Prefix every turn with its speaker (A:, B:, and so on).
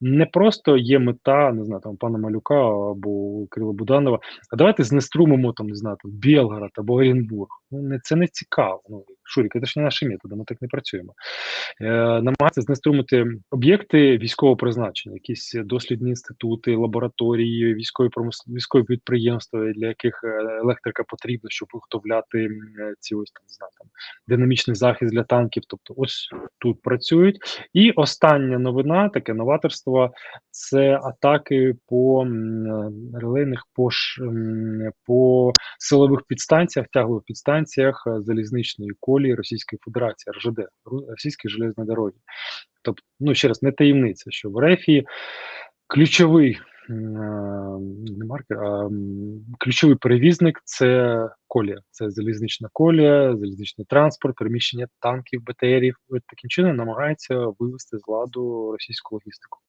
A: не просто є мета, не знаю, там пана Малюка або Кирила Буданова, а давайте знеструмимо там, не знаю, там Белгород або Оренбург. Ну, не це не цікаво. Ну, Шурік, це ж не наші методи, ми так не працюємо. Е, намагатися знеструмити об'єкти військового призначення, якісь дослідні інститути, лабораторії, військові промис... військові підприємства, для яких е, електрика потрібна, щоб виготовляти е, ці ось там не там динамічний захист для танків. Тобто, ось тут працюють. І остання новина, таке новаторство, це атаки по е, релейних по, по силових підстанціях, тяглових підстанціях залізничної колії Російської Федерації, РЖД, Російської железної дороги. Тобто, ну ще раз, не таємниця, що в РЕФі ключовий е, не маркер, а ключовий перевізник це колія, це залізнична колія, залізничний транспорт, переміщення танків, БТРів. Таким чином намагається вивести з ладу російську логістику.